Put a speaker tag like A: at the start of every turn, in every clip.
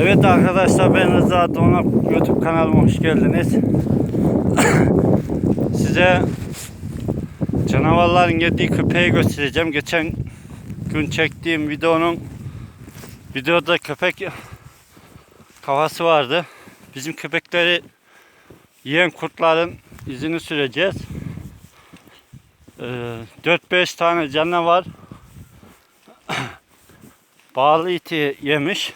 A: Evet arkadaşlar ben Rıza Donap YouTube kanalıma hoş geldiniz. Size canavarların yediği köpeği göstereceğim. Geçen gün çektiğim videonun videoda köpek kafası vardı. Bizim köpekleri yiyen kurtların izini süreceğiz. Ee, 4-5 tane canavar bağlı iti yemiş.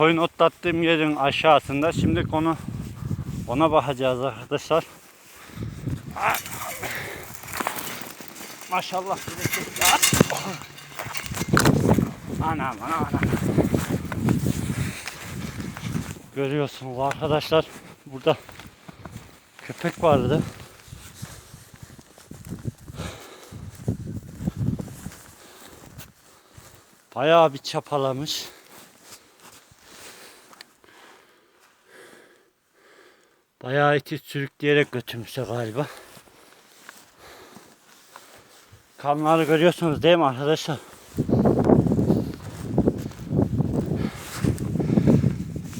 A: Koyun otlattığım yerin aşağısında. Şimdi onu ona bakacağız arkadaşlar. Maşallah. Anam anam anam. Görüyorsunuz arkadaşlar. Burada köpek vardı. Bayağı bir çapalamış. Bayağı iti sürükleyerek götürmüşler galiba. Kanları görüyorsunuz değil mi arkadaşlar?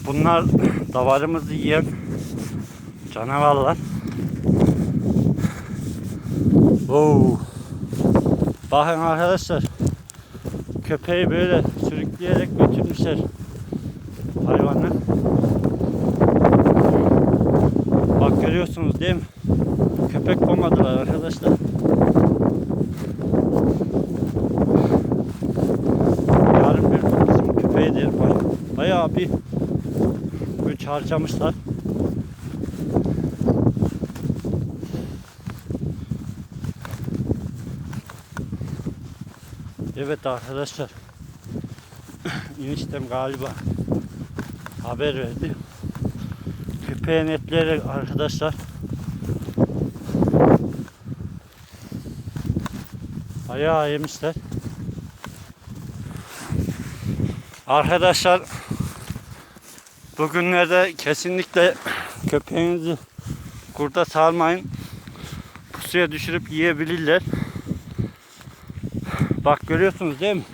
A: Bunlar davarımızı yiyen canavarlar. Oo. Bakın arkadaşlar. Köpeği böyle sürükleyerek götürmüşler hayvanı. Bak görüyorsunuz değil mi? Köpek komadılar arkadaşlar. Yarın bir gün bizim köpeğidir. Bay- Bayağı bir güç harcamışlar. Evet arkadaşlar. Eniştem galiba haber verdi. Etleri arkadaşlar. Bayağı yemişler. Arkadaşlar bugünlerde kesinlikle köpeğinizi kurda salmayın. Pusuya düşürüp yiyebilirler. Bak görüyorsunuz değil mi?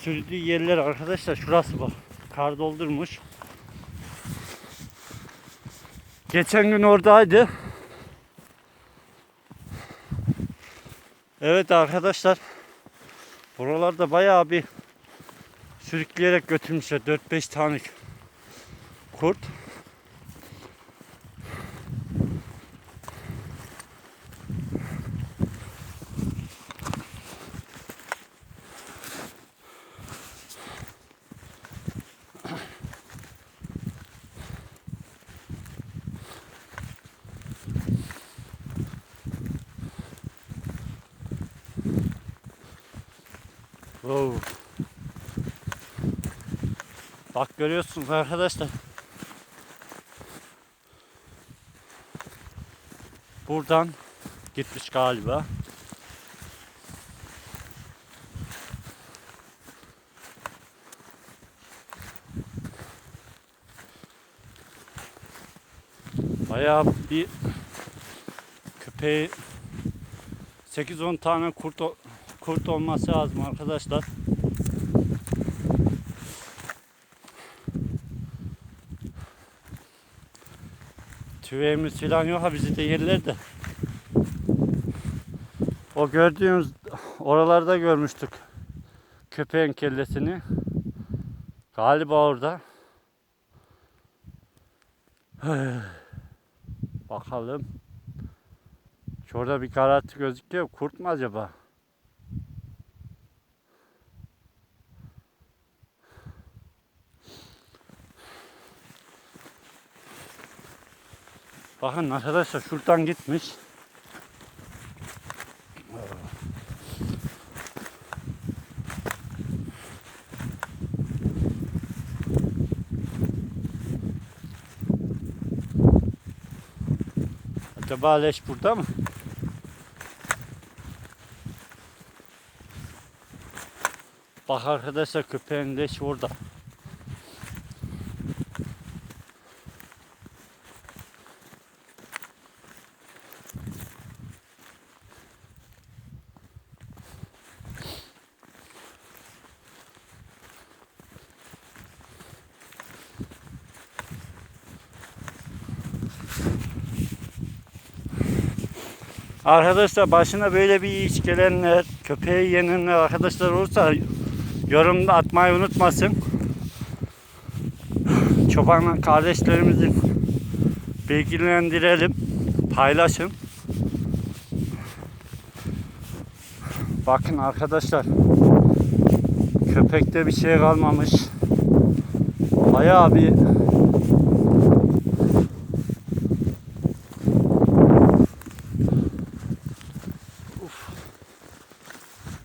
A: Sürdüğü yerler arkadaşlar şurası bak. Kar doldurmuş. Geçen gün oradaydı. Evet arkadaşlar. Buralarda bayağı bir sürükleyerek götürmüşler 4-5 tane kurt. Wow. Bak görüyorsunuz arkadaşlar. Buradan gitmiş galiba. Bayağı bir köpeği 8-10 tane kurt kurt olması lazım arkadaşlar. Tüveğimiz falan yok ha bizi de yerler de. O gördüğümüz oralarda görmüştük köpeğin kellesini. Galiba orada. Bakalım. Şurada bir karartı gözüküyor. Kurt mu acaba? Bakın arkadaşlar şuradan gitmiş. Acaba leş burada mı? Bak arkadaşlar köpeğin leşi orada. Arkadaşlar başına böyle bir iş gelenler, köpeği yenenler arkadaşlar olursa yorumda atmayı unutmasın. Çoban kardeşlerimizi bilgilendirelim, paylaşın. Bakın arkadaşlar köpekte bir şey kalmamış. Bayağı bir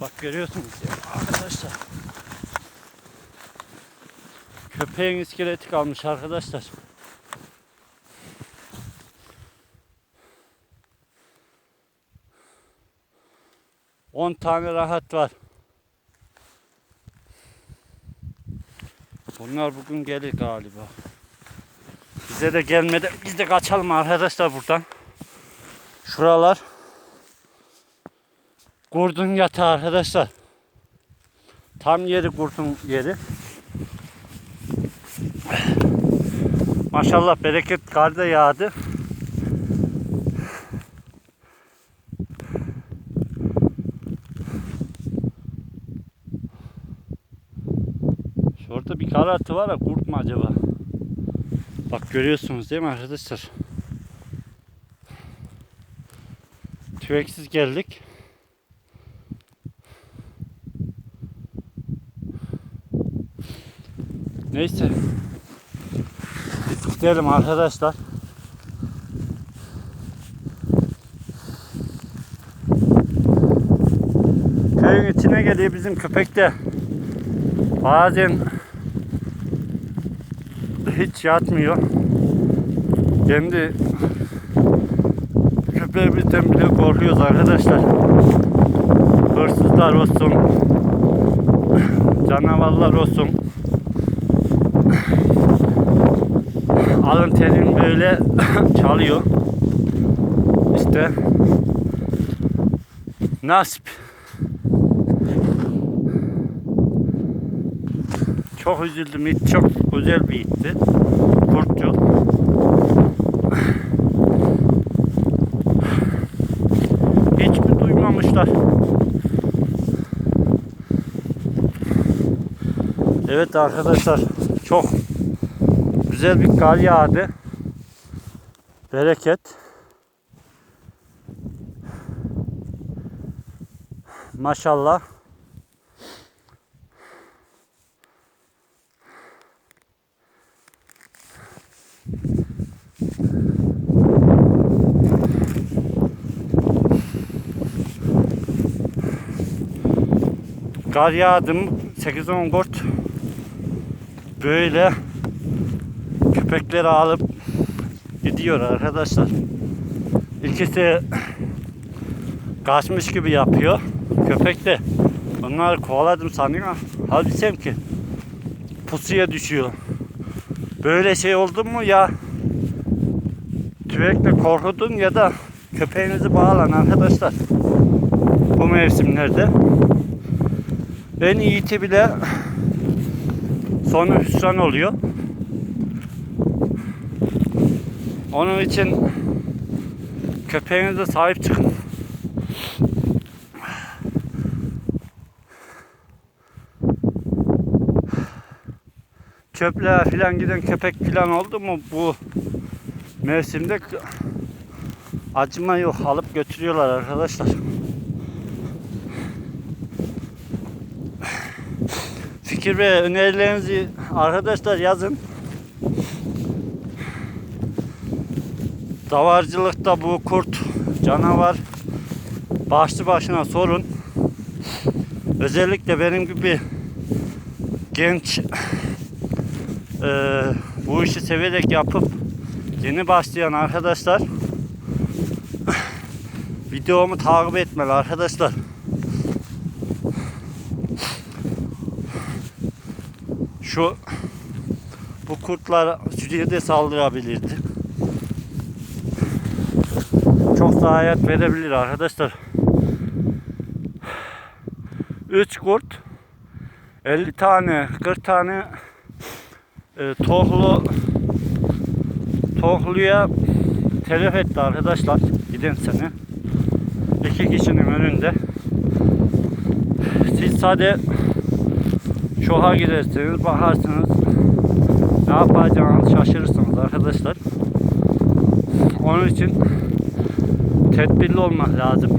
A: Bak görüyorsunuz ya arkadaşlar. Köpeğin iskeleti kalmış arkadaşlar. On tane rahat var. Bunlar bugün gelir galiba. Bize de gelmedi. Biz de kaçalım arkadaşlar buradan. Şuralar kurdun yatağı arkadaşlar. Tam yeri kurdun yeri. Maşallah bereket kar da yağdı. Şurada bir karartı var ya kurt mu acaba? Bak görüyorsunuz değil mi arkadaşlar? Tüveksiz geldik. Neyse. Biz gidelim arkadaşlar. Köyün içine geliyor bizim köpek de. Bazen hiç yatmıyor. Kendi köpeğimizden bile korkuyoruz arkadaşlar. Hırsızlar olsun, canavarlar olsun. Alın terin böyle çalıyor. İşte nasip. Çok üzüldüm. İt çok güzel bir itti. Kurtçul. Hiç mi duymamışlar? Evet arkadaşlar çok güzel bir kar yağdı. Bereket. Maşallah. Kar yağdı mı 8-10 kurt böyle köpekleri alıp gidiyor arkadaşlar. İkisi kaçmış gibi yapıyor. Köpek de bunları kovaladım sanıyor. Halbuki ki pusuya düşüyor. Böyle şey oldu mu ya tüfekle korkutun ya da köpeğinizi bağlan arkadaşlar. Bu mevsimlerde. En iyisi bile sonu hüsran oluyor. Onun için köpeğinize sahip çıkın. Çöple filan giden köpek filan oldu mu bu mevsimde acıma yok alıp götürüyorlar arkadaşlar. Fikir ve önerilerinizi arkadaşlar yazın. Davarcılıkta bu kurt, canavar başlı başına sorun. Özellikle benim gibi genç eee, bu işi severek yapıp yeni başlayan arkadaşlar videomu takip etmeli arkadaşlar. Şu bu kurtlar sürüye de saldırabilirdi. Çok zayiat verebilir arkadaşlar. 3 kurt 50 tane 40 tane e, tohlu tohluya telef etti arkadaşlar giden sene. iki kişinin önünde. Siz sade çoğa gidersiniz, bakarsınız. Ne yapacağınızı şaşırırsınız arkadaşlar. Onun için tedbirli olmak lazım.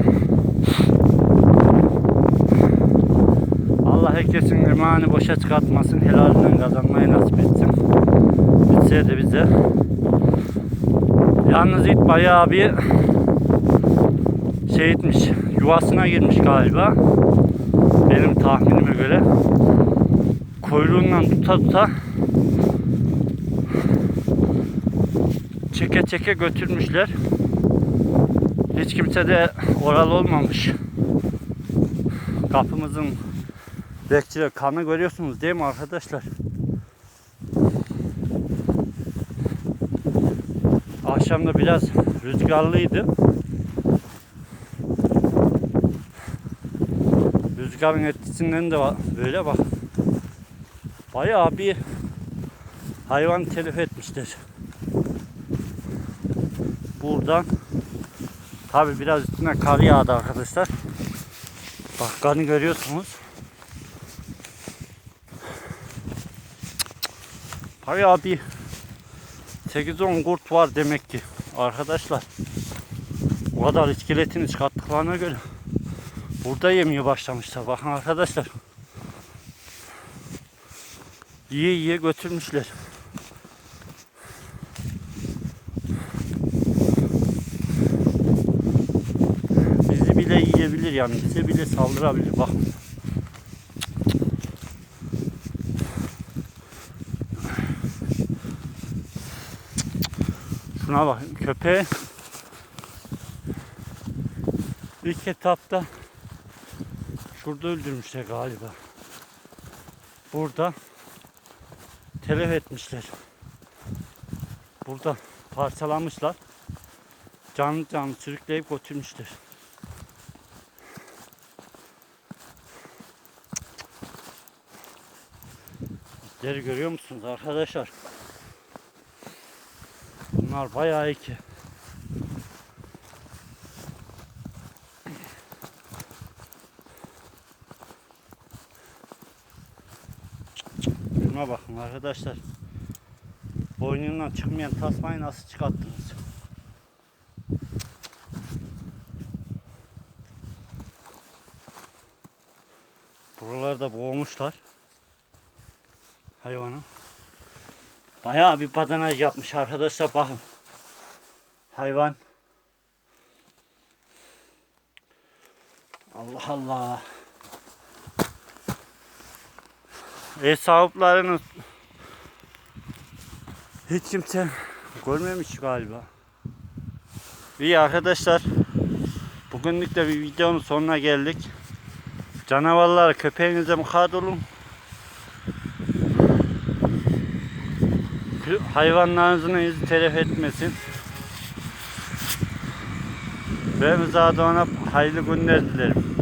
A: Allah herkesin emanı boşa çıkartmasın. Helalinden kazanmayı nasip etsin. Bitse de bize. Yalnız it bayağı bir şey etmiş. Yuvasına girmiş galiba. Benim tahminime göre. Kuyruğundan tuta tuta çeke çeke götürmüşler. Hiç kimse de oral olmamış. Kapımızın bekçiler kanı görüyorsunuz değil mi arkadaşlar? Akşamda biraz rüzgarlıydı. Rüzgarın etkisinden de böyle bak. Bayağı bir hayvan telef etmişler. Buradan tabi biraz üstüne kar yağdı arkadaşlar. Bak kanı görüyorsunuz. Bayağı bir 8-10 kurt var demek ki arkadaşlar. O kadar iskeletini çıkarttıklarına göre burada yemeye başlamışlar. Bakın arkadaşlar. Yiye yiye götürmüşler. Bizi yiyebilir yani. Bize bile saldırabilir. Bak. Şuna bak köpeği ilk etapta şurada öldürmüşler galiba. Burada telef etmişler. Burada parçalamışlar. Canlı canlı sürükleyip götürmüşler. İzleri görüyor musunuz arkadaşlar? Bunlar bayağı iki. Şuna bakın arkadaşlar. Boynundan çıkmayan tasmayı nasıl çıkarttınız? Buralarda boğmuşlar. Hayvanı. Bayağı bir badanaj yapmış arkadaşlar bakın. Hayvan. Allah Allah. Ev sahiplerinin hiç kimse görmemiş galiba. İyi arkadaşlar. Bugünlük de bir videonun sonuna geldik. Canavarlar köpeğinize mukayyet olun. Hayvanlarınızın izi telef etmesin. Ve müsaade ona hayırlı günler dilerim.